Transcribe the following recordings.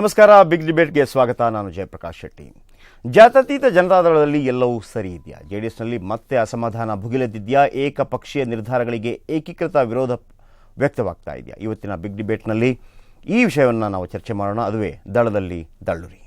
ನಮಸ್ಕಾರ ಬಿಗ್ ಡಿಬೇಟ್ಗೆ ಸ್ವಾಗತ. ನಾನು ಜಯಪ್ರಕಾಶ್ ಶೆಟ್ಟಿ. ಜಾತ್ಯತೀತ ಜನತಾದಳದಲ್ಲಿ ಎಲ್ಲವೂ ಸರಿ ಇದೆಯಾ? ಜೆಡಿಎಸ್ನಲ್ಲಿ ಮತ್ತೆ ಅಸಮಾಧಾನ ಭುಗಿಲೆದ್ದಿದೆಯಾ? ಏಕಪಕ್ಷೀಯ ನಿರ್ಧಾರಗಳಿಗೆ ಏಕೀಕೃತ ವಿರೋಧ ವ್ಯಕ್ತವಾಗ್ತಾ ಇದೆಯಾ? ಇವತ್ತಿನ ಬಿಗ್ ಡಿಬೇಟ್ನಲ್ಲಿ ಈ ವಿಷಯವನ್ನು ನಾವು ಚರ್ಚೆ ಮಾಡೋಣ. ಅದುವೇ ದಳದಲ್ಲಿ ದಳ್ಳುರಿ.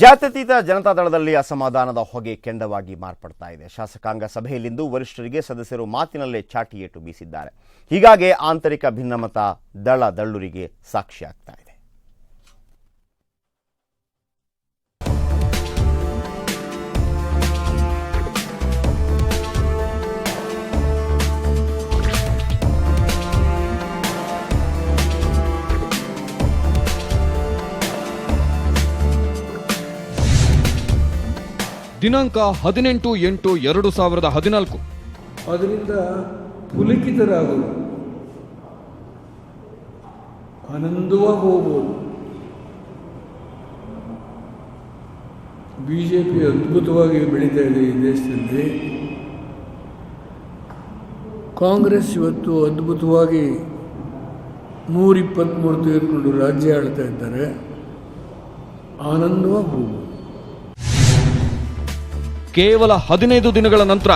ಜಾತ್ಯತೀತ ಜನತಾದಳದಲ್ಲಿ ಅಸಮಾಧಾನದ ಹೊಗೆ ಕೆಂಡವಾಗಿ ಮಾರ್ಪಡ್ತಾ ಇದೆ. ಶಾಸಕಾಂಗ ಸಭೆಯಲ್ಲಿಂದು ವರಿಷ್ಠರಿಗೆ ಸದಸ್ಯರು ಮಾತಿನಲ್ಲೇ ಚಾಟಿಯೇಟು ಬೀಸಿದ್ದಾರೆ. ಹೀಗಾಗಿ ಆಂತರಿಕ ಭಿನ್ನಮತ ದಳ ದಳ್ಳುರಿಗೆ ಸಾಕ್ಷಿಯಾಗ್ತಾ ಇದೆ ದಿನಾಂಕ ಹದಿನೆಂಟು ಎಂಟು ಎರಡು ಸಾವಿರದ ಹದಿನಾಲ್ಕು. ಅದರಿಂದ ಪುಲಕಿತರಾಗಲು ಆನಂದವಾಗಿ ಹೋಗ್ಬೋದು ಬಿ ಜೆ ಪಿ ಅದ್ಭುತವಾಗಿ ಬೆಳೀತಾ ಇದೆ ಈ ದೇಶದಲ್ಲಿ. ಕಾಂಗ್ರೆಸ್ ಇವತ್ತು ಅದ್ಭುತವಾಗಿ ನೂರಿಪ್ಪತ್ತ್ಮೂರು ತೆಗೆದುಕೊಂಡು ರಾಜ್ಯ ಆಳ್ತಾ ಇದ್ದಾರೆ. ಆನಂದವಾಗಿ ಹೋಗ್ಬೋದು ಕೇವಲ ಹದಿನೈದು ದಿನಗಳ ನಂತರ.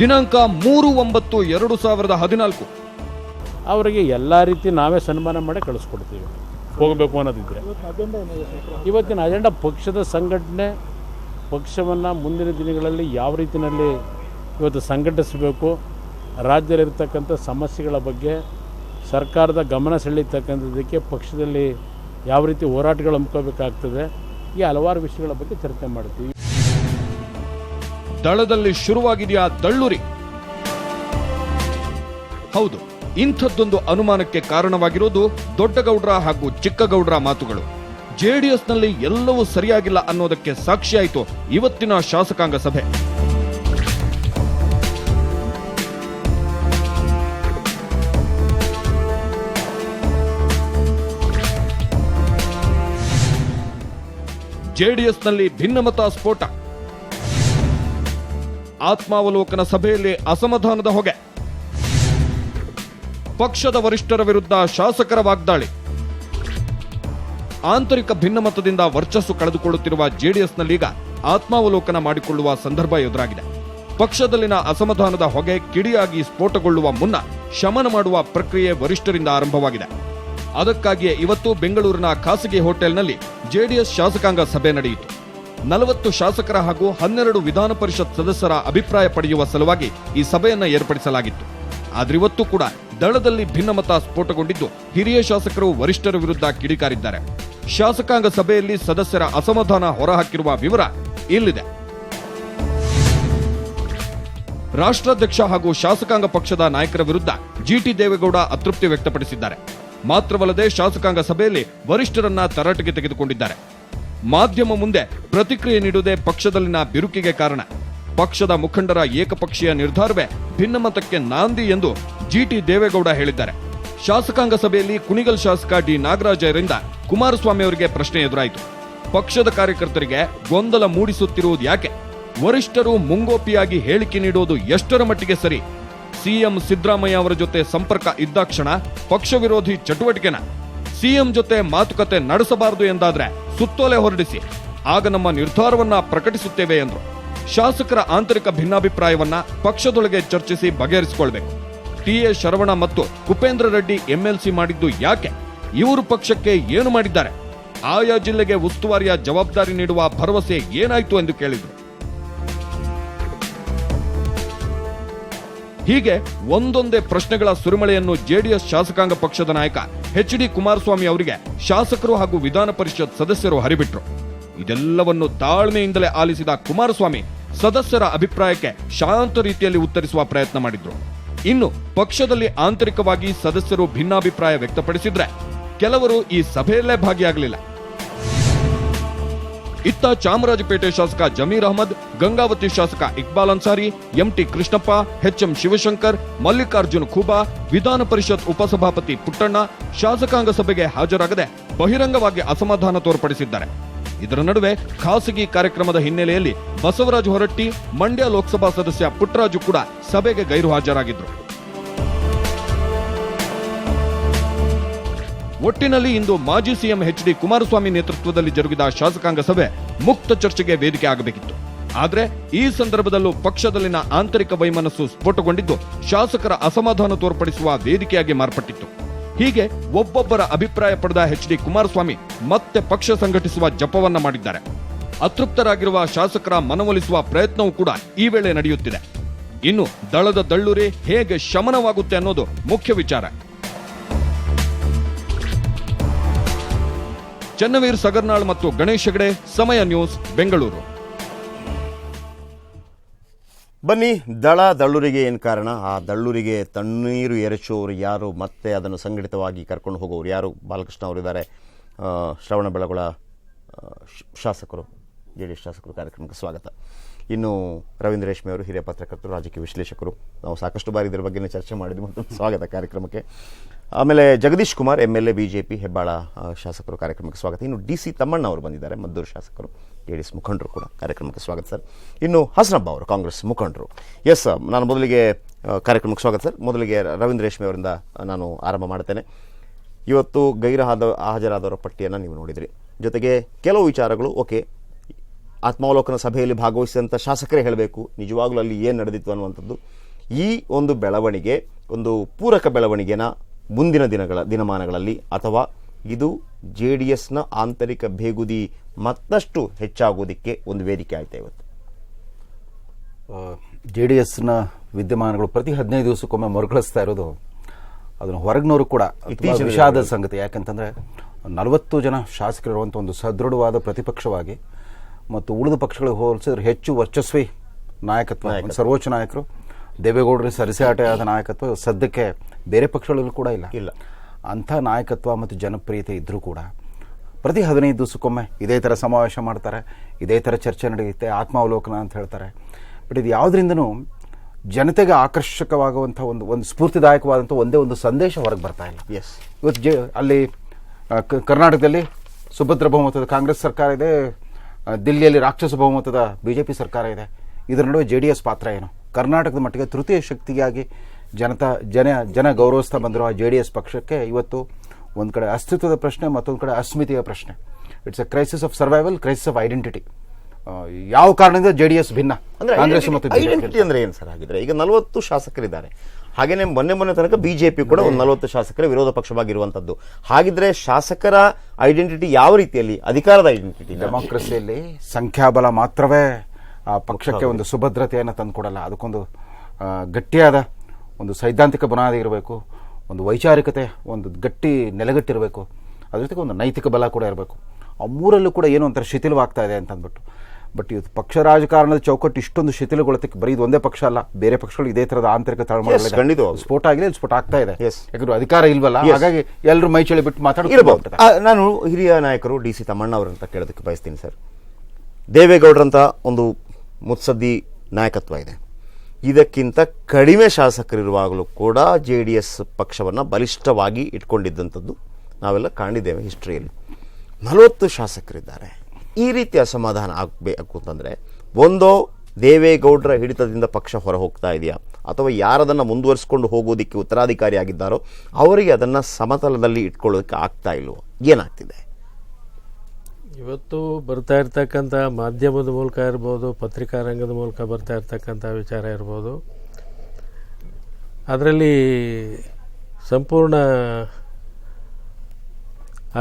ದಿನಾಂಕ ಮೂರು ಒಂಬತ್ತು ಎರಡು ಸಾವಿರದ ಹದಿನಾಲ್ಕು. ಅವರಿಗೆ ಎಲ್ಲ ರೀತಿ ನಾವೇ ಸನ್ಮಾನ ಮಾಡಿ ಕಳಿಸ್ಕೊಡ್ತೀವಿ. ಹೋಗಬೇಕು ಅನ್ನೋದಿದ್ರೆ. ಇವತ್ತಿನ ಅಜೆಂಡಾ ಪಕ್ಷದ ಸಂಘಟನೆ ಪಕ್ಷವನ್ನು ಮುಂದಿನ ದಿನಗಳಲ್ಲಿ ಯಾವ ರೀತಿಯಲ್ಲಿ ಇವತ್ತು ಸಂಘಟಿಸಬೇಕು, ರಾಜ್ಯದಲ್ಲಿರ್ತಕ್ಕಂಥ ಸಮಸ್ಯೆಗಳ ಬಗ್ಗೆ ಸರ್ಕಾರದ ಗಮನ ಸೆಳೀತಕ್ಕಂಥದ್ದಕ್ಕೆ ಪಕ್ಷದಲ್ಲಿ ಯಾವ ರೀತಿ ಹೋರಾಟಗಳು ಹಮ್ಮಿಕೋಬೇಕಾಗ್ತದೆ ಈ ಹಲವಾರು ವಿಷಯಗಳ ಬಗ್ಗೆ ಚರ್ಚೆ ಮಾಡ್ತೀವಿ. ದಳದಲ್ಲಿ ಶುರುವಾಗಿದೆಯಾ ದಳ್ಳುರಿ? ಹೌದು, ಇಂಥದ್ದೊಂದು ಅನುಮಾನಕ್ಕೆ ಕಾರಣವಾಗಿರೋದು ದೊಡ್ಡಗೌಡ್ರ ಹಾಗೂ ಚಿಕ್ಕಗೌಡ್ರ ಮಾತುಗಳು. ಜೆಡಿಎಸ್ನಲ್ಲಿ ಎಲ್ಲವೂ ಸರಿಯಾಗಿಲ್ಲ ಅನ್ನೋದಕ್ಕೆ ಸಾಕ್ಷಿಯಾಯಿತು ಇವತ್ತಿನ ಶಾಸಕಾಂಗ ಸಭೆ. ಜೆಡಿಎಸ್ನಲ್ಲಿ ಭಿನ್ನಮತ ಸ್ಫೋಟ. ಆತ್ಮಾವಲೋಕನ ಸಭೆಯಲ್ಲಿ ಅಸಮಾಧಾನದ ಹೊಗೆ. ಪಕ್ಷದ ವರಿಷ್ಠರ ವಿರುದ್ಧ ಶಾಸಕರ ವಾಗ್ದಾಳಿ. ಆಂತರಿಕ ಭಿನ್ನಮತದಿಂದ ವರ್ಚಸ್ಸು ಕಳೆದುಕೊಳ್ಳುತ್ತಿರುವ ಜೆಡಿಎಸ್ನಲ್ಲೀಗ ಆತ್ಮಾವಲೋಕನ ಮಾಡಿಕೊಳ್ಳುವ ಸಂದರ್ಭ ಎದುರಾಗಿದೆ. ಪಕ್ಷದಲ್ಲಿನ ಅಸಮಾಧಾನದ ಹೊಗೆ ಕಿಡಿಯಾಗಿ ಸ್ಫೋಟಗೊಳ್ಳುವ ಮುನ್ನ ಶಮನ ಮಾಡುವ ಪ್ರಕ್ರಿಯೆ ವರಿಷ್ಠರಿಂದ ಆರಂಭವಾಗಿದೆ. ಅದಕ್ಕಾಗಿಯೇ ಇವತ್ತು ಬೆಂಗಳೂರಿನ ಖಾಸಗಿ ಹೋಟೆಲ್ನಲ್ಲಿ ಜೆಡಿಎಸ್ ಶಾಸಕಾಂಗ ಸಭೆ ನಡೆಯಿತು. ನಲವತ್ತು ಶಾಸಕರ ಹಾಗೂ ಹನ್ನೆರಡು ವಿಧಾನ ಪರಿಷತ್ ಸದಸ್ಯರ ಅಭಿಪ್ರಾಯ ಪಡೆಯುವ ಸಲುವಾಗಿ ಈ ಸಭೆಯನ್ನು ಏರ್ಪಡಿಸಲಾಗಿತ್ತು. ಆದ್ರಿವತ್ತು ಕೂಡ ದಳದಲ್ಲಿ ಭಿನ್ನಮತ ಸ್ಫೋಟಗೊಂಡಿದ್ದು ಹಿರಿಯ ಶಾಸಕರು ವರಿಷ್ಠರ ವಿರುದ್ಧ ಕಿಡಿಕಾರಿದ್ದಾರೆ. ಶಾಸಕಾಂಗ ಸಭೆಯಲ್ಲಿ ಸದಸ್ಯರ ಅಸಮಾಧಾನ ಹೊರಹಾಕಿರುವ ವಿವರ ಇಲ್ಲಿದೆ. ರಾಷ್ಟ್ರಾಧ್ಯಕ್ಷ ಹಾಗೂ ಶಾಸಕಾಂಗ ಪಕ್ಷದ ನಾಯಕರ ವಿರುದ್ಧ ಜಿಟಿ ದೇವೇಗೌಡ ಅತೃಪ್ತಿ ವ್ಯಕ್ತಪಡಿಸಿದ್ದಾರೆ. ಮಾತ್ರವಲ್ಲದೆ ಶಾಸಕಾಂಗ ಸಭೆಯಲ್ಲಿ ವರಿಷ್ಠರನ್ನ ತರಾಟೆಗೆ ತೆಗೆದುಕೊಂಡಿದ್ದಾರೆ. ಮಾಧ್ಯಮ ಮುಂದೆ ಪ್ರತಿಕ್ರಿಯೆ ನೀಡುವುದೇ ಪಕ್ಷದಲ್ಲಿನ ಬಿರುಕಿಗೆ ಕಾರಣ. ಪಕ್ಷದ ಮುಖಂಡರ ಏಕಪಕ್ಷೀಯ ನಿರ್ಧಾರವೇ ಭಿನ್ನಮತಕ್ಕೆ ನಾಂದಿ ಎಂದು ಜಿಟಿ ದೇವೇಗೌಡ ಹೇಳಿದ್ದಾರೆ. ಶಾಸಕಾಂಗ ಸಭೆಯಲ್ಲಿ ಕುಣಿಗಲ್ ಶಾಸಕ ಡಿ. ನಾಗರಾಜರಿಂದ ಕುಮಾರಸ್ವಾಮಿ ಅವರಿಗೆ ಪ್ರಶ್ನೆ ಎದುರಾಯಿತು. ಪಕ್ಷದ ಕಾರ್ಯಕರ್ತರಿಗೆ ಗೊಂದಲ ಮೂಡಿಸುತ್ತಿರುವುದು ಯಾಕೆ? ವರಿಷ್ಠರು ಮುಂಗೋಪಿಯಾಗಿ ಹೇಳಿಕೆ ನೀಡುವುದು ಎಷ್ಟರ ಮಟ್ಟಿಗೆ ಸರಿ? ಸಿಎಂ ಸಿದ್ದರಾಮಯ್ಯ ಅವರ ಜೊತೆ ಸಂಪರ್ಕ ಇದ್ದಾಕ್ಷಣ ಪಕ್ಷ ವಿರೋಧಿ ಚಟುವಟಿಕೆನ ಸಿಎಂ ಜೊತೆ ಮಾತುಕತೆ ನಡೆಸಬಾರದು ಎಂದಾದ್ರೆ ಸುತ್ತೋಲೆ ಹೊರಡಿಸಿ. ಆಗ ನಮ್ಮ ನಿರ್ಧಾರವನ್ನ ಪ್ರಕಟಿಸುತ್ತೇವೆ ಎಂದರು. ಶಾಸಕರ ಆಂತರಿಕ ಭಿನ್ನಾಭಿಪ್ರಾಯವನ್ನ ಪಕ್ಷದೊಳಗೆ ಚರ್ಚಿಸಿ ಬಗೆಹರಿಸಿಕೊಳ್ಬೇಕು. ಟಿಎ ಶರವಣ ಮತ್ತು ಕುಪೇಂದ್ರ ರೆಡ್ಡಿ ಎಂಎಲ್ಸಿ ಮಾಡಿದ್ದು ಯಾಕೆ? ಇವರು ಪಕ್ಷಕ್ಕೆ ಏನು ಮಾಡಿದ್ದಾರೆ? ಆಯಾ ಜಿಲ್ಲೆಗೆ ಉಸ್ತುವಾರಿಯ ಜವಾಬ್ದಾರಿ ನೀಡುವ ಭರವಸೆ ಏನಾಯ್ತು ಎಂದು ಕೇಳಿದರು. ಹೀಗೆ ಒಂದೊಂದೇ ಪ್ರಶ್ನೆಗಳ ಸುರಿಮಳೆಯನ್ನು ಜೆಡಿಎಸ್ ಶಾಸಕಾಂಗ ಪಕ್ಷದ ನಾಯಕ ಎಚ್ ಡಿ ಕುಮಾರಸ್ವಾಮಿ ಅವರಿಗೆ ಶಾಸಕರು ಹಾಗೂ ವಿಧಾನ ಪರಿಷತ್ ಸದಸ್ಯರು ಹರಿಬಿಟ್ರು. ಇದೆಲ್ಲವನ್ನು ತಾಳ್ಮೆಯಿಂದಲೇ ಆಲಿಸಿದ ಕುಮಾರಸ್ವಾಮಿ ಸದಸ್ಯರ ಅಭಿಪ್ರಾಯಕ್ಕೆ ಶಾಂತ ರೀತಿಯಲ್ಲಿ ಉತ್ತರಿಸುವ ಪ್ರಯತ್ನ ಮಾಡಿದ್ರು. ಇನ್ನು ಪಕ್ಷದಲ್ಲಿ ಆಂತರಿಕವಾಗಿ ಸದಸ್ಯರು ಭಿನ್ನಾಭಿಪ್ರಾಯ ವ್ಯಕ್ತಪಡಿಸಿದ್ರೆ ಕೆಲವರು ಈ ಸಭೆಯಲ್ಲೇ ಭಾಗಿಯಾಗಲಿಲ್ಲ. ಇತ್ತ ಚಾಮರಾಜಪೇಟೆ ಶಾಸಕ ಜಮೀರ್ ಅಹಮದ್, ಗಂಗಾವತಿ ಶಾಸಕ ಇಕ್ಬಾಲ್ ಅನ್ಸಾರಿ, ಎಂಟಿ ಕೃಷ್ಣಪ್ಪ ಎಚ್ಎಂ ಶಿವಶಂಕರ್, ಮಲ್ಲಿಕಾರ್ಜುನ್ ಖೂಬಾ, ವಿಧಾನ ಪರಿಷತ್ ಉಪಸಭಾಪತಿ ಪುಟ್ಟಣ್ಣ ಶಾಸಕಾಂಗ ಸಭೆಗೆ ಹಾಜರಾಗದೆ ಬಹಿರಂಗವಾಗಿ ಅಸಮಾಧಾನ ತೋರ್ಪಡಿಸಿದ್ದಾರೆ. ಇದರ ನಡುವೆ ಖಾಸಗಿ ಕಾರ್ಯಕ್ರಮದ ಹಿನ್ನೆಲೆಯಲ್ಲಿ ಬಸವರಾಜ ಹೊರಟ್ಟಿ, ಮಂಡ್ಯ ಲೋಕಸಭಾ ಸದಸ್ಯ ಪುಟ್ಟರಾಜು ಕೂಡ ಸಭೆಗೆ ಗೈರು ಹಾಜರಾಗಿದ್ರು. ಒಟ್ಟಿನಲ್ಲಿ ಇಂದು ಮಾಜಿ ಸಿಎಂ ಎಚ್ ಡಿ ಕುಮಾರಸ್ವಾಮಿ ನೇತೃತ್ವದಲ್ಲಿ ಜರುಗಿದ ಶಾಸಕಾಂಗ ಸಭೆ ಮುಕ್ತ ಚರ್ಚೆಗೆ ವೇದಿಕೆ ಆಗಬೇಕಿತ್ತು. ಆದರೆ ಈ ಸಂದರ್ಭದಲ್ಲೂ ಪಕ್ಷದಲ್ಲಿನ ಆಂತರಿಕ ವೈಮನಸ್ಸು ಸ್ಫೋಟಗೊಂಡಿದ್ದು ಶಾಸಕರ ಅಸಮಾಧಾನ ತೋರ್ಪಡಿಸುವ ವೇದಿಕೆಯಾಗಿ ಮಾರ್ಪಟ್ಟಿತ್ತು. ಹೀಗೆ ಒಬ್ಬೊಬ್ಬರ ಅಭಿಪ್ರಾಯ ಪಡೆದ ಎಚ್ ಡಿ ಕುಮಾರಸ್ವಾಮಿ ಮತ್ತೆ ಪಕ್ಷ ಸಂಘಟಿಸುವ ಜಪವನ್ನ ಮಾಡಿದ್ದಾರೆ. ಅತೃಪ್ತರಾಗಿರುವ ಶಾಸಕರ ಮನವೊಲಿಸುವ ಪ್ರಯತ್ನವೂ ಕೂಡ ಈ ವೇಳೆ ನಡೆಯುತ್ತಿದೆ. ಇನ್ನು ದಳದ ದಳ್ಳುರಿ ಹೇಗೆ ಶಮನವಾಗುತ್ತೆ ಅನ್ನೋದು ಮುಖ್ಯ ವಿಚಾರ. ಚನ್ನವೀರ್ ಸಗರ್ನಾಳ್ ಮತ್ತು ಗಣೇಶ್ ಹೆಗಡೆ, ಸಮಯ ನ್ಯೂಸ್, ಬೆಂಗಳೂರು. ಬನ್ನಿ, ದಳ ದಳ್ಳುರಿಗೆ ಏನು ಕಾರಣ? ಆ ದಳ್ಳುರಿಗೆ ತಣ್ಣೀರು ಎರಚೋರು ಯಾರು? ಮತ್ತೆ ಅದನ್ನು ಸಂಘಟಿತವಾಗಿ ಕರ್ಕೊಂಡು ಹೋಗೋರು ಯಾರು? ಬಾಲಕೃಷ್ಣ ಅವರಿದ್ದಾರೆ. ಶ್ರವಣ ಬೆಳಗೊಳ ಶಾಸಕರು ಜೆ ಡಿ ಶಾಸಕರು ಕಾರ್ಯಕ್ರಮಕ್ಕೆ ಸ್ವಾಗತ. ಇನ್ನು ರವೀಂದ್ರ ರೇಷ್ಮೆ ಅವರು ಹಿರಿಯ ಪತ್ರಕರ್ತರು, ರಾಜಕೀಯ ವಿಶ್ಲೇಷಕರು. ನಾವು ಸಾಕಷ್ಟು ಬಾರಿ ಇದರ ಬಗ್ಗೆ ಚರ್ಚೆ ಮಾಡಿದ್ವಿ. ಮತ್ತು ಸ್ವಾಗತ ಕಾರ್ಯಕ್ರಮಕ್ಕೆ. ಆಮೇಲೆ Jagadish Kumar M L A B J P Hebbal ಶಾಸಕರು ಕಾರ್ಯಕ್ರಮಕ್ಕೆ ಸ್ವಾಗತ. ಇನ್ನು ಡಿ ಸಿ ತಮ್ಮಣ್ಣ ಅವರು ಬಂದಿದ್ದಾರೆ, ಮದ್ದೂರು ಶಾಸಕರು. ಜೆ ಡಿ ಎಸ್ ಮುಖಂಡರು ಕೂಡ ಕಾರ್ಯಕ್ರಮಕ್ಕೆ ಸ್ವಾಗತ, ಸರ್. ಇನ್ನು ಹಸನಬ್ಬ ಅವರು, ಕಾಂಗ್ರೆಸ್ ಮುಖಂಡರು. ಎಸ್ ನಾನು ಮೊದಲಿಗೆ ಕಾರ್ಯಕ್ರಮಕ್ಕೆ ಸ್ವಾಗತ, ಸರ್. ಮೊದಲಿಗೆ ರವೀಂದ್ರ ರೇಷ್ಮೆ ಅವರಿಂದ ನಾನು ಆರಂಭ ಮಾಡ್ತೇನೆ. ಇವತ್ತು ಗೈರು ಹಾಜರಾದವರ ಪಟ್ಟಿಯನ್ನು ನೀವು ನೋಡಿದಿರಿ. ಜೊತೆಗೆ ಕೆಲವು ವಿಚಾರಗಳು, ಓಕೆ, ಆತ್ಮಾವಲೋಕನ ಸಭೆಯಲ್ಲಿ ಭಾಗವಹಿಸಿದಂಥ ಶಾಸಕರೇ ಹೇಳಬೇಕು. ನಿಜವಾಗ್ಲೂ ಅಲ್ಲಿ ಏನು ನಡೆದಿತ್ತು ಅನ್ನುವಂಥದ್ದು. ಈ ಒಂದು ಬೆಳವಣಿಗೆ, ಒಂದು ಪೂರಕ ಬೆಳವಣಿಗೆನ ಮುಂದಿನ ದಿನಗಳ ದಿನಮಾನಗಳಲ್ಲಿ ಅಥವಾ ಇದು ಜೆ ಡಿ ಎಸ್ನ ಆಂತರಿಕ ಬೇಗುದಿ ಮತ್ತಷ್ಟು ಹೆಚ್ಚಾಗುವುದಕ್ಕೆ ಒಂದು ವೇದಿಕೆ ಆಯ್ತಾ ಇವತ್ತು? ಜೆ ಡಿ ಎಸ್ನ ವಿದ್ಯಮಾನಗಳು ಪ್ರತಿ ಹದಿನೈದು ದಿವಸಕ್ಕೊಮ್ಮೆ ಮರುಕಳಿಸ್ತಾ ಇರೋದು ಅದನ್ನು ಹೊರಗಿನವರು ಕೂಡ ವಿಷಾದ ಸಂಗತಿ. ಯಾಕಂತಂದ್ರೆ ನಲವತ್ತು ಜನ ಶಾಸಕರಿರುವಂಥ ಒಂದು ಸದೃಢವಾದ ಪ್ರತಿಪಕ್ಷವಾಗಿ ಮತ್ತು ಉಳಿದ ಪಕ್ಷಗಳಿಗೆ ಹೋಲಿಸಿದ್ರೆ ಹೆಚ್ಚು ವರ್ಚಸ್ವಿ ನಾಯಕತ್ವ ಸರ್ವೋಚ್ಚ ನಾಯಕರು. ದೇವೇಗೌಡರಿಗೆ ಸರಿಸಾಟೆಯಾದ ನಾಯಕತ್ವ ಸದ್ಯಕ್ಕೆ ಬೇರೆ ಪಕ್ಷಗಳಲ್ಲೂ ಕೂಡ ಇಲ್ಲ. ಇಲ್ಲ. ಅಂಥ ನಾಯಕತ್ವ ಮತ್ತು ಜನಪ್ರಿಯತೆ ಇದ್ದರೂ ಕೂಡ ಪ್ರತಿ ಹದಿನೈದು ದಿವಸಕ್ಕೊಮ್ಮೆ ಇದೇ ಥರ ಸಮಾವೇಶ ಮಾಡ್ತಾರೆ ಇದೇ ಥರ ಚರ್ಚೆ ನಡೆಯುತ್ತೆ ಆತ್ಮಾವಲೋಕನ ಅಂತ ಹೇಳ್ತಾರೆ. ಬಟ್ ಇದು ಯಾವುದರಿಂದನೂ ಜನತೆಗೆ ಆಕರ್ಷಕವಾಗುವಂಥ ಒಂದು ಒಂದು ಸ್ಫೂರ್ತಿದಾಯಕವಾದಂಥ ಒಂದೇ ಒಂದು ಸಂದೇಶ ಹೊರಗೆ ಬರ್ತಾ ಇಲ್ಲ. ಎಸ್ ಇವತ್ತು ಜ ಅಲ್ಲಿ ಕರ್ನಾಟಕದಲ್ಲಿ ಸುಭದ್ರ ಬಹುಮತದ ಕಾಂಗ್ರೆಸ್ ಸರ್ಕಾರ ಇದೆ ದಿಲ್ಲಿಯಲ್ಲಿ ರಾಕ್ಷಸ ಬಹುಮತದ ಬಿ ಜೆ ಪಿ ಸರ್ಕಾರ ಇದೆ. ಇದರ ನಡುವೆ ಜೆ ಡಿ ಎಸ್ ಪಾತ್ರ ಏನು? ಕರ್ನಾಟಕದ ಮಟ್ಟಿಗೆ ತೃತೀಯ ಶಕ್ತಿಯಾಗಿ ಜನತಾ ಜನ ಜನ ಗೌರವಿಸ್ತಾ ಬಂದಿರುವ ಜೆ ಡಿ ಎಸ್ ಪಕ್ಷಕ್ಕೆ ಇವತ್ತು ಒಂದು ಕಡೆ ಅಸ್ತಿತ್ವದ ಪ್ರಶ್ನೆ ಮತ್ತೊಂದು ಕಡೆ ಅಸ್ಮಿತೆಯ ಪ್ರಶ್ನೆ. It's a crisis of survival crisis of identity ಯಾವ ಕಾರಣದಿಂದ ಜೆ ಡಿ ಎಸ್ ಭಿನ್ನ? ಅಂದ್ರೆ ಕಾಂಗ್ರೆಸ್ ಮತ್ತು ಐಡೆಂಟಿಟಿ ಅಂದ್ರೆ ಏನು ಸರ್ ಹಾಗಿದ್ರೆ? ಈಗ ನಲವತ್ತು ಶಾಸಕರಿದ್ದಾರೆ. ಹಾಗೇನೆ ಮೊನ್ನೆ ಮೊನ್ನೆ ತನಕ ಬಿಜೆಪಿ ಕೂಡ ಒಂದು ನಲವತ್ತು ಶಾಸಕರ ವಿರೋಧ ಪಕ್ಷವಾಗಿರುವಂತದ್ದು. ಹಾಗಿದ್ರೆ ಶಾಸಕರ ಐಡೆಂಟಿಟಿ ಯಾವ ರೀತಿಯಲ್ಲಿ ಅಧಿಕಾರದ ಐಡೆಂಟಿಟಿ ಡೆಮಾಕ್ರಸಿಯಲ್ಲಿ ಸಂಖ್ಯಾಬಲ ಮಾತ್ರವೇ ಆ ಪಕ್ಷಕ್ಕೆ ಒಂದು ಸುಭದ್ರತೆಯನ್ನು ತಂದುಕೊಡಲ್ಲ. ಅದಕ್ಕೊಂದು ಗಟ್ಟಿಯಾದ ಒಂದು ಸೈದ್ಧಾಂತಿಕ ಬುನಾದಿ ಇರಬೇಕು ಒಂದು ವೈಚಾರಿಕತೆ ಒಂದು ಗಟ್ಟಿ ನೆಲೆಗಟ್ಟಿರಬೇಕು ಅದ್ರ ಜೊತೆಗೆ ಒಂದು ನೈತಿಕ ಬಲ ಕೂಡ ಇರಬೇಕು. ಆ ಮೂರಲ್ಲೂ ಕೂಡ ಏನೋ ಒಂಥರ ಶಿಥಿಲವಾಗ್ತಾ ಇದೆ ಅಂತ ಅಂದ್ಬಿಟ್ಟು. ಬಟ್ ಇವತ್ತು ಪಕ್ಷ ರಾಜಕಾರಣದ ಚೌಕಟ್ಟು ಇಷ್ಟೊಂದು ಶಿಥಿಲಗೊಳ್ಳೋದಕ್ಕೆ ಬರೀ ಇದು ಒಂದೇ ಪಕ್ಷ ಅಲ್ಲ ಬೇರೆ ಪಕ್ಷಗಳು ಇದೇ ತರದ ಆಂತರಿಕ ತಳಮಳ. ಸ್ಫೋಟ ಆಗಿದೆ ಸ್ಫೋಟ ಆಗ್ತಾ ಇದೆ. ಯಾಕಂದ್ರೆ ಅಧಿಕಾರ ಇಲ್ವಲ್ಲ ಹಾಗಾಗಿ ಎಲ್ಲರೂ ಮೈ ಚಳಿ ಬಿಟ್ಟು ಮಾತಾಡಬಹುದು ನಾನು ಹಿರಿಯ ನಾಯಕರು ಡಿ ಸಿ ತಮ್ಮಣ್ಣ ಅವರಂತ ಕೇಳೋದಕ್ಕೆ ಬಯಸ್ತೀನಿ ಸರ್. ದೇವೇಗೌಡರಂತ ಒಂದು ಮುತ್ಸದ್ದಿ ನಾಯಕತ್ವ ಇದೆ. ಇದಕ್ಕಿಂತ ಕಡಿಮೆ ಶಾಸಕರಿರುವಾಗಲೂ ಕೂಡ ಜೆ ಡಿ ಎಸ್ ಪಕ್ಷವನ್ನು ಬಲಿಷ್ಠವಾಗಿ ಇಟ್ಕೊಂಡಿದ್ದಂಥದ್ದು ನಾವೆಲ್ಲ ಕಾಣಿದ್ದೇವೆ ಹಿಸ್ಟ್ರಿಯಲ್ಲಿ. ನಲವತ್ತು ಶಾಸಕರಿದ್ದಾರೆ. ಈ ರೀತಿ ಅಸಮಾಧಾನ ಆಗಬೇಕು ಅಂತಂದರೆ, ಒಂದೋ ದೇವೇಗೌಡರ ಹಿಡಿತದಿಂದ ಪಕ್ಷ ಹೊರ ಹೋಗ್ತಾ ಇದೆಯಾ? ಅಥವಾ ಯಾರದನ್ನು ಮುಂದುವರಿಸ್ಕೊಂಡು ಹೋಗೋದಕ್ಕೆ ಉತ್ತರಾಧಿಕಾರಿಯಾಗಿದ್ದಾರೋ ಅವರಿಗೆ ಅದನ್ನು ಸಮತಲದಲ್ಲಿ ಇಟ್ಕೊಳ್ಳೋದಕ್ಕೆ ಆಗ್ತಾ ಇಲ್ವೋ? ಏನಾಗ್ತಿದೆ? ಇವತ್ತು ಬರ್ತಾ ಇರ್ತಕ್ಕಂಥ ಮಾಧ್ಯಮದ ಮೂಲಕ ಇರ್ಬೋದು ಪತ್ರಿಕಾ ರಂಗದ ಮೂಲಕ ಬರ್ತಾ ಇರ್ತಕ್ಕಂಥ ವಿಚಾರ ಇರ್ಬೋದು. ಅದರಲ್ಲಿ ಸಂಪೂರ್ಣ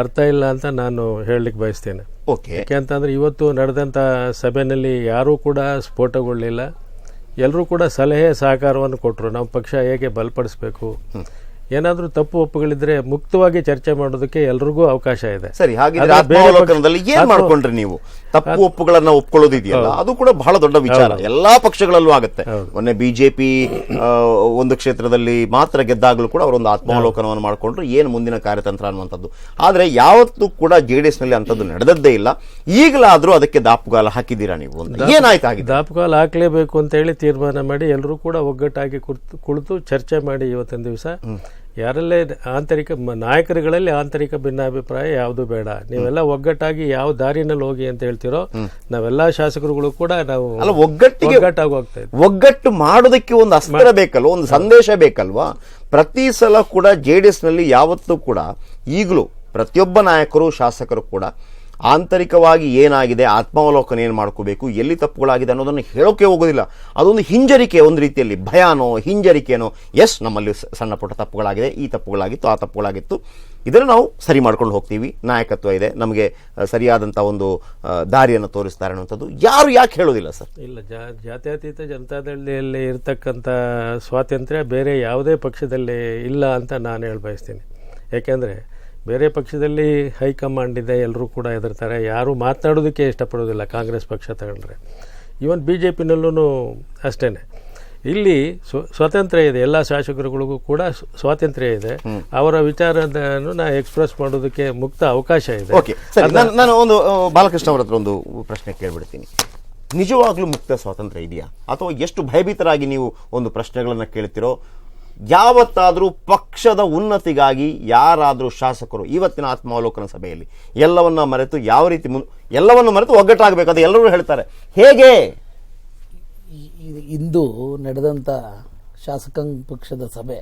ಅರ್ಥ ಇಲ್ಲ ಅಂತ ನಾನು ಹೇಳಲಿಕ್ಕೆ ಬಯಸ್ತೇನೆ. ಓಕೆ ಯಾಕೆಂತಂದರೆ ಇವತ್ತು ನಡೆದಂಥ ಸಭೆಯಲ್ಲಿ ಯಾರೂ ಕೂಡ ಸ್ಫೋಟಗೊಳ್ಳಲಿಲ್ಲ ಎಲ್ಲರೂ ಕೂಡ ಸಲಹೆ ಸಹಕಾರವನ್ನು ಕೊಟ್ಟರು ನಮ್ಮ ಪಕ್ಷ ಹೇಗೆ ಬಲಪಡಿಸಬೇಕು? ಏನಾದರೂ ತಪ್ಪು ಒಪ್ಪುಗಳಿದ್ರೆ ಮುಕ್ತವಾಗಿ ಚರ್ಚೆ ಮಾಡೋದಕ್ಕೆ ಎಲ್ರಿಗೂ ಅವಕಾಶ ಇದೆ. ಸರಿ ಹಾಗಿದ್ರೆ ಆತ್ಮಾವಲೋಕನದಲ್ಲಿ ಏನ್ ಮಾಡ್ಕೊಂಡ್ರಿ ನೀವು? ತಪ್ಪು ಒಪ್ಪುಗಳನ್ನ ಒಪ್ಕೊಳ್ಳೋದಿದೆಯಲ್ಲ ಅದು ಕೂಡ ಬಹಳ ದೊಡ್ಡ ವಿಚಾರ. ಎಲ್ಲಾ ಪಕ್ಷಗಳಲ್ಲೂ ಆಗುತ್ತೆ. ಮೊನ್ನೆ ಬಿಜೆಪಿ ಒಂದು ಕ್ಷೇತ್ರದಲ್ಲಿ ಮಾತ್ರ ಗೆದ್ದಾಗಲೂ ಕೂಡ ಅವರೊಂದು ಆತ್ಮಾವಲೋಕನವನ್ನು ಮಾಡ್ಕೊಂಡ್ರು. ಏನು ಮುಂದಿನ ಕಾರ್ಯತಂತ್ರ ಅನ್ನುವಂಥದ್ದು. ಆದ್ರೆ ಯಾವತ್ತೂ ಕೂಡ ಜೆ ಡಿ ಎಸ್ನಲ್ಲಿ ಅಂಥದ್ದು ನಡೆದದ್ದೇ ಇಲ್ಲ. ಈಗಲಾದರೂ ಅದಕ್ಕೆ ದಾಪುಗಾಲ ಹಾಕಿದ್ದೀರಾ ನೀವು ಅಂತ. ಏನಾಯ್ತು ಹಾಗಿದ್ರೆ? ದಾಪುಗಾಲ ಹಾಕಲೇಬೇಕು ಅಂತ ಹೇಳಿ ತೀರ್ಮಾನ ಮಾಡಿ ಎಲ್ಲರೂ ಕೂಡ ಒಗ್ಗಟ್ಟಾಗಿ ಕುಳಿತು ಚರ್ಚೆ ಮಾಡಿ ಇವತ್ತಿನ ದಿವಸ. ಯಾರಲ್ಲೇ ಆಂತರಿಕ ನಾಯಕರುಗಳಲ್ಲಿ ಆಂತರಿಕ ಭಿನ್ನಾಭಿಪ್ರಾಯ ಯಾವುದು ಬೇಡ. ನೀವೆಲ್ಲ ಒಗ್ಗಟ್ಟಾಗಿ ಯಾವ ದಾರಿನಲ್ಲಿ ಹೋಗಿ ಅಂತ ಹೇಳ್ತಿರೋ ನಾವೆಲ್ಲ ಶಾಸಕರುಗಳು ಕೂಡ ನಾವು ಅಲ್ಲ ಒಗ್ಗಟ್ಟಿಗೆ ಒಗ್ಗಟ್ಟಾಗಿ ಹೋಗ್ತಾ ಇದ್ದೀವಿ ಒಗ್ಗಟ್ಟು ಮಾಡೋದಕ್ಕೆ ಒಂದು ಅಸ್ತ್ರ ಬೇಕಲ್ವ? ಒಂದು ಸಂದೇಶ ಬೇಕಲ್ವಾ? ಪ್ರತಿ ಸಲ ಕೂಡ ಜೆ ಡಿ ಎಸ್ನಲ್ಲಿ ಯಾವತ್ತೂ ಕೂಡ ಈಗಲೂ ಪ್ರತಿಯೊಬ್ಬ ನಾಯಕರು ಶಾಸಕರು ಕೂಡ ಆಂತರಿಕವಾಗಿ ಏನಾಗಿದೆ, ಆತ್ಮಾವಲೋಕನ ಏನು ಮಾಡ್ಕೋಬೇಕು, ಎಲ್ಲಿ ತಪ್ಪುಗಳಾಗಿದೆ ಅನ್ನೋದನ್ನು ಹೇಳೋಕೆ ಹೋಗೋದಿಲ್ಲ. ಅದೊಂದು ಹಿಂಜರಿಕೆ, ಒಂದು ರೀತಿಯಲ್ಲಿ ಭಯಾನೋ, ಹಿಂಜರಿಕೆನೋ, ಎಸ್, ನಮ್ಮಲ್ಲಿ ಸಣ್ಣ ಪುಟ್ಟ ತಪ್ಪುಗಳಾಗಿದೆ, ಈ ತಪ್ಪುಗಳಾಗಿತ್ತು, ಆ ತಪ್ಪುಗಳಾಗಿತ್ತು. ಇದನ್ನು ನಾವು ಸರಿ ಮಾಡ್ಕೊಂಡು ಹೋಗ್ತೀವಿ. ನಾಯಕತ್ವ ಇದೆ. ನಮಗೆ ಸರಿಯಾದಂಥ ಒಂದು ದಾರಿಯನ್ನು ತೋರಿಸ್ತಾರೆ ಅನ್ನುವಂಥದ್ದು ಯಾರು ಯಾಕೆ ಹೇಳೋದಿಲ್ಲ ಸರ್? ಇಲ್ಲ ಜಾತ್ಯತೀತ ಜನತಾದಳ್ಳಿಯಲ್ಲಿ ಇರತಕ್ಕಂಥ ಸ್ವಾತಂತ್ರ್ಯ ಬೇರೆ ಯಾವುದೇ ಪಕ್ಷದಲ್ಲಿ ಇಲ್ಲ ಅಂತ ನಾನು ಹೇಳಿ ಬಯಸ್ತೀನಿ ಯಾಕೆಂದರೆ ಬೇರೆ ಪಕ್ಷದಲ್ಲಿ ಹೈಕಮಾಂಡ್ ಇದೆ ಎಲ್ಲರೂ ಕೂಡ ಹೆದರ್ತಾರೆ. ಯಾರೂ ಮಾತನಾಡೋದಕ್ಕೆ ಇಷ್ಟಪಡೋದಿಲ್ಲ ಕಾಂಗ್ರೆಸ್ ಪಕ್ಷ ತಗೊಂಡ್ರೆ. ಈವನ್ ಬಿ ಜೆ ಪಿನಲ್ಲೂ ಅಷ್ಟೇ ಇಲ್ಲಿ ಸ್ವ- ಸ್ವಾತಂತ್ರ್ಯ ಇದೆ. ಎಲ್ಲ ಶಾಸಕರುಗಳಿಗೂ ಕೂಡ ಸ್ವಾತಂತ್ರ್ಯ ಇದೆ. ಅವರ ವಿಚಾರವನ್ನು ಎಕ್ಸ್ಪ್ರೆಸ್ ಮಾಡೋದಕ್ಕೆ ಮುಕ್ತ ಅವಕಾಶ ಇದೆ. ಓಕೆ ನಾನು ಒಂದು ಬಾಲಕೃಷ್ಣ ಅವರ ಹತ್ರ ಒಂದು ಪ್ರಶ್ನೆ ಕೇಳ್ಬಿಡ್ತೀನಿ. ನಿಜವಾಗ್ಲೂ ಮುಕ್ತ ಸ್ವಾತಂತ್ರ್ಯ ಇದೆಯಾ? ಅಥವಾ ಎಷ್ಟು ಭಯಭೀತರಾಗಿ ನೀವು ಒಂದು ಪ್ರಶ್ನೆಗಳನ್ನು ಕೇಳ್ತಿರೋ ಯಾವತ್ತಾದರೂ ಪಕ್ಷದ ಉನ್ನತಿಗಾಗಿ ಯಾರಾದರೂ ಶಾಸಕರು ಇವತ್ತಿನ ಆತ್ಮಾವಲೋಕನ ಸಭೆಯಲ್ಲಿ ಎಲ್ಲವನ್ನ ಮರೆತು ಯಾವ ರೀತಿ ಮುನ್ ಎಲ್ಲವನ್ನು ಮರೆತು ಒಗ್ಗಟ್ಟಾಗಬೇಕು ಅದು ಎಲ್ಲರೂ ಹೇಳ್ತಾರೆ. ಹೇಗೆ? ಇಂದು ನಡೆದಂಥ ಶಾಸಕಾಂಗ ಪಕ್ಷದ ಸಭೆ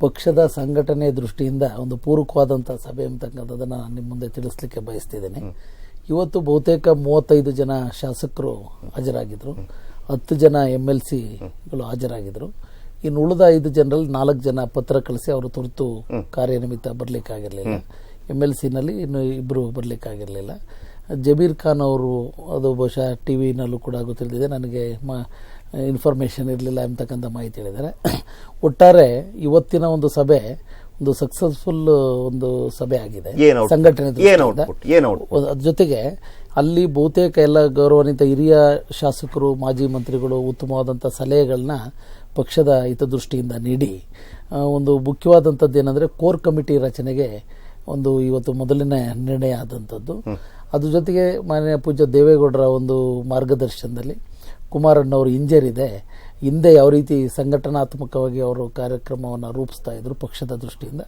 ಪಕ್ಷದ ಸಂಘಟನೆ ದೃಷ್ಟಿಯಿಂದ ಒಂದು ಪೂರಕವಾದಂಥ ಸಭೆ ಅಂತಕ್ಕಂಥದ್ದನ್ನು ನಾನು ನಿಮ್ಮ ಮುಂದೆ ತಿಳಿಸ್ಲಿಕ್ಕೆ ಬಯಸ್ತಿದ್ದೇನೆ. ಇವತ್ತು ಬಹುತೇಕ ಮೂವತ್ತೈದು ಜನ ಶಾಸಕರು ಹಾಜರಾಗಿದ್ದರು ಹತ್ತು ಜನ ಎಂ ಎಲ್ ಸಿಗಳು ಹಾಜರಾಗಿದ್ದರು ಇನ್ನು ಉಳಿದ ಐದು ಜನರಲ್ಲಿ ನಾಲ್ಕು ಜನ ಪತ್ರ ಕಳಿಸಿ ಅವರು ತುರ್ತು ಕಾರ್ಯನಿಮಿತ್ತ ಬರಲಿಕ್ಕಾಗಿರಲಿಲ್ಲ. ಎಂ ಎಲ್ ಸಿನಲ್ಲಿ ಇನ್ನು ಇಬ್ಬರು ಬರಲಿಕ್ಕಾಗಿರಲಿಲ್ಲ. ಜಬೀರ್ ಖಾನ್ ಅವರು ಅದು ಬಹುಶಃ ಟಿ ವಿನಲ್ಲೂ ಕೂಡ ಗೊತ್ತಿಲ್ಲದಿದೆ ನನಗೆ ಮ ಇನ್ಫಾರ್ಮೇಷನ್ ಇರಲಿಲ್ಲ ಅಂತಕ್ಕಂಥ ಮಾಹಿತಿ ಹೇಳಿದ್ದಾರೆ. ಒಟ್ಟಾರೆ ಇವತ್ತಿನ ಒಂದು ಸಭೆ ಒಂದು ಸಕ್ಸಸ್ಫುಲ್ ಒಂದು ಸಭೆ ಆಗಿದೆ? ಸಂಘಟನೆ ಜೊತೆಗೆ ಅಲ್ಲಿ ಬಹುತೇಕ ಎಲ್ಲ ಗೌರವಾನ್ವಿತ ಹಿರಿಯ ಶಾಸಕರು ಮಾಜಿ ಮಂತ್ರಿಗಳು ಉತ್ತಮವಾದಂಥ ಸಲಹೆಗಳನ್ನ ಪಕ್ಷದ ಹಿತದೃಷ್ಟಿಯಿಂದ ನೀಡಿ ಒಂದು ಮುಖ್ಯವಾದಂಥದ್ದು ಏನಂದರೆ ಕೋರ್ ಕಮಿಟಿ ರಚನೆಗೆ ಒಂದು ಇವತ್ತು ಮೊದಲನೇ ನಿರ್ಣಯ ಆದಂಥದ್ದು. ಅದ್ರ ಜೊತೆಗೆ ಮಾನ್ಯ ಪೂಜ್ಯ ದೇವೇಗೌಡರ ಒಂದು ಮಾರ್ಗದರ್ಶನದಲ್ಲಿ ಕುಮಾರಣ್ಣವರು ಹಿಂಜರಿದೆ. ಹಿಂದೆ ಯಾವ ರೀತಿ ಸಂಘಟನಾತ್ಮಕವಾಗಿ ಅವರು ಕಾರ್ಯಕ್ರಮವನ್ನು ರೂಪಿಸ್ತಾ ಇದ್ರು ಪಕ್ಷದ ದೃಷ್ಟಿಯಿಂದ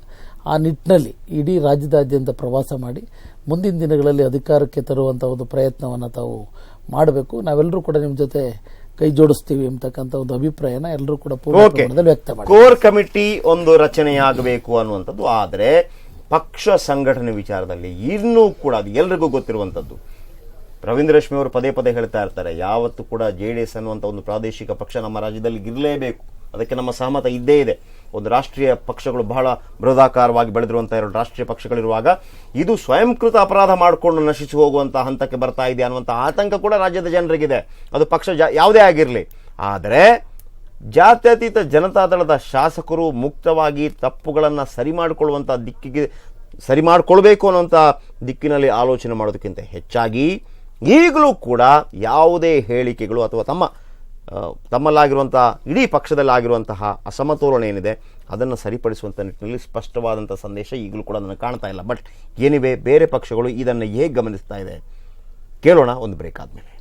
ಆ ನಿಟ್ಟಿನಲ್ಲಿ ಇಡೀ ರಾಜ್ಯದಾದ್ಯಂತ ಪ್ರವಾಸ ಮಾಡಿ ಮುಂದಿನ ದಿನಗಳಲ್ಲಿ ಅಧಿಕಾರಕ್ಕೆ ತರುವಂಥ ಒಂದು ಪ್ರಯತ್ನವನ್ನು ತಾವು ಮಾಡಬೇಕು. ನಾವೆಲ್ಲರೂ ಕೂಡ ನಿಮ್ಮ ಜೊತೆ ಕೈ ಜೋಡಿಸ್ತೀವಿ ಅಂತಕ್ಕಂಥ ಒಂದು ಅಭಿಪ್ರಾಯನ ಎಲ್ಲರೂ ಕೂಡ ವ್ಯಕ್ತ ಮಾಡಿ ಕೋರ್ ಕಮಿಟಿ ಒಂದು ರಚನೆಯಾಗಬೇಕು ಅನ್ನುವಂಥದ್ದು. ಆದರೆ ಪಕ್ಷ ಸಂಘಟನೆ ವಿಚಾರದಲ್ಲಿ ಇನ್ನೂ ಕೂಡ ಅದು ಎಲ್ರಿಗೂ ಗೊತ್ತಿರುವಂಥದ್ದು. ರವೀಂದ್ರ ರಶ್ಮಿ ಅವರು ಪದೇ ಪದೇ ಹೇಳ್ತಾ ಇರ್ತಾರೆ ಯಾವತ್ತು ಕೂಡ ಜೆ ಡಿ ಎಸ್ ಅನ್ನುವಂಥ ಒಂದು ಪ್ರಾದೇಶಿಕ ಪಕ್ಷ ನಮ್ಮ ರಾಜ್ಯದಲ್ಲಿ ಇರಲೇಬೇಕು. ಅದಕ್ಕೆ ನಮ್ಮ ಸಹಮತ ಇದ್ದೇ ಇದೆ. ಒಂದು ರಾಷ್ಟ್ರೀಯ ಪಕ್ಷಗಳು ಬಹಳ ಬೃಹದಾಕಾರವಾಗಿ ಬೆಳೆದಿರುವಂಥ ಎರಡು ರಾಷ್ಟ್ರೀಯ ಪಕ್ಷಗಳಿರುವಾಗ ಇದು ಸ್ವಯಂಕೃತ ಅಪರಾಧ ಮಾಡಿಕೊಂಡು ನಶಿಸಿ ಹೋಗುವಂಥ ಹಂತಕ್ಕೆ ಬರ್ತಾ ಇದೆ ಅನ್ನುವಂಥ ಆತಂಕ ಕೂಡ ರಾಜ್ಯದ ಜನರಿಗಿದೆ. ಅದು ಪಕ್ಷ ಜಾ- ಯಾವುದೇ ಆಗಿರಲಿ. ಆದರೆ ಜಾತ್ಯತೀತ ಜನತಾದಳದ ಶಾಸಕರು ಮುಕ್ತವಾಗಿ ತಪ್ಪುಗಳನ್ನು ಸರಿ ಮಾಡಿಕೊಳ್ಳುವಂಥ ದಿಕ್ಕಿಗೆ ಸರಿ ಮಾಡಿಕೊಳ್ಬೇಕು ಅನ್ನುವಂಥ ದಿಕ್ಕಿನಲ್ಲಿ ಆಲೋಚನೆ ಮಾಡೋದಕ್ಕಿಂತ ಹೆಚ್ಚಾಗಿ ಈಗಲೂ ಕೂಡ ಯಾವುದೇ ಹೇಳಿಕೆಗಳು ಅಥವಾ ತಮ್ಮ ತಮ್ಮಲ್ಲಾಗಿರುವಂಥ ಇಡೀ ಪಕ್ಷದಲ್ಲಾಗಿರುವಂತಹ ಅಸಮತೋಲನ ಏನಿದೆ, ಅದನ್ನು ಸರಿಪಡಿಸುವಂಥ ನಿಟ್ಟಿನಲ್ಲಿ ಸ್ಪಷ್ಟವಾದಂಥ ಸಂದೇಶ ಈಗಲೂ ಕೂಡ ನನಗೆ ಕಾಣ್ತಾ ಇಲ್ಲ. ಬಟ್ ಏನಿವೆ, ಬೇರೆ ಪಕ್ಷಗಳು ಇದನ್ನು ಹೇಗೆ ಗಮನಿಸ್ತಾ ಇದೆ, ಕೇಳೋಣ ಒಂದು ಬ್ರೇಕ್ ಆದಮೇಲೆ.